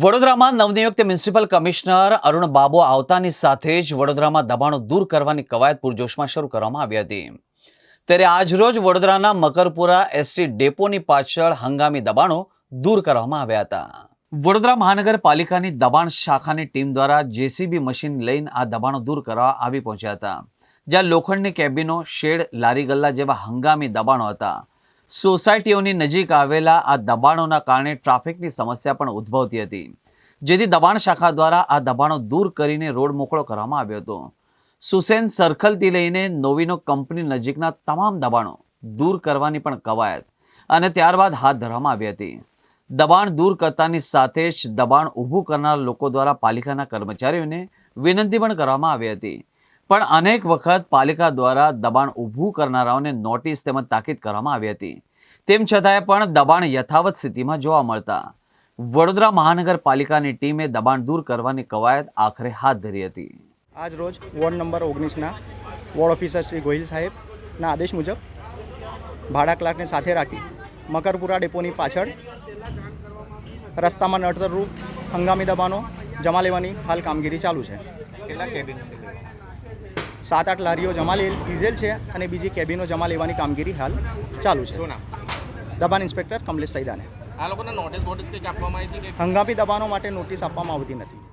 વડોદરામાં નવનિયુક્ત municipal commissioner Arun Babu આવતાની સાથે જ વડોદરામાં દબાણો દૂર કરવાની કવાયત પૂરજોશમાં શરૂ કરવામાં આવી હતી. ત્યારે આજરોજ વડોદરાના મકરપુરા એસટી ડેપોની પાછળ હંગામી દબાણો દૂર કરવામાં આવ્યા હતા. વડોદરા મહાનગરપાલિકાની દબાણ શાખાની ટીમ દ્વારા જેસીબી મશીન લઈને આ દબાણો દૂર કરવા આવી પહોંચ્યા હતા, જ્યાં લોખંડની કેબિનો, શેડ, લારી ગલ્લા જેવા હંગામી દબાણો હતા. સોસાયટીઓની નજીક આવેલા આ દબાણોના કારણે ટ્રાફિકની સમસ્યા પણ ઉદ્ભવતી હતી, જેથી દબાણ શાખા દ્વારા આ દબાણો દૂર કરીને રોડ મોકળો કરવામાં આવ્યો હતો. સુસેન સર્કલથી લઈને નોવિનો કંપની નજીકના તમામ દબાણો દૂર કરવાની પણ કવાયત અને ત્યારબાદ હાથ ધરવામાં આવી હતી. દબાણ દૂર કરતાની સાથે જ દબાણ ઊભું કરનાર લોકો દ્વારા પાલિકાના કર્મચારીઓને વિનંતી પણ કરવામાં આવી હતી. પણ અનેક વખત પાલિકા દ્વારા દબાણ ઊભું કરનારાઓને નોટિસ તેમજ તાકીદ કરવામાં આવી હતી. તેમ છતાંય પણ દબાણ યથાવત સ્થિતિમાં જોવા મળતા વડોદરા મહાનગરપાલિકાની ટીમે દબાણ દૂર કરવાની કવાયત આખરે હાથ ધરી હતી. આજ રોજ વોર્ડ નંબર ઓગણીસના વોર્ડ ઓફિસર શ્રી ગોહિલ સાહેબના આદેશ મુજબ ભાડા ક્લાર્કને સાથે રાખી મકરપુરા ડેપોની પાછળ રસ્તામાં નડતરરૂપ હંગામી દબાણો જમા લેવાની હાલ કામગીરી ચાલુ છે. કેટલા કેબિન સાત આઠ લારીઓ જમા લે- લીધેલ છે અને બીજી કેબિનો જમા લેવાની કામગીરી હાલ ચાલુ છે. દબાણ ઇન્સ્પેક્ટર કમલેશ સૈદાને. આ લોકોને નોટિસ બોટિસ કંઈક આપવામાં આવી હતી હંગામી દબાણો માટે નોટિસ આપવામાં આવતી નથી.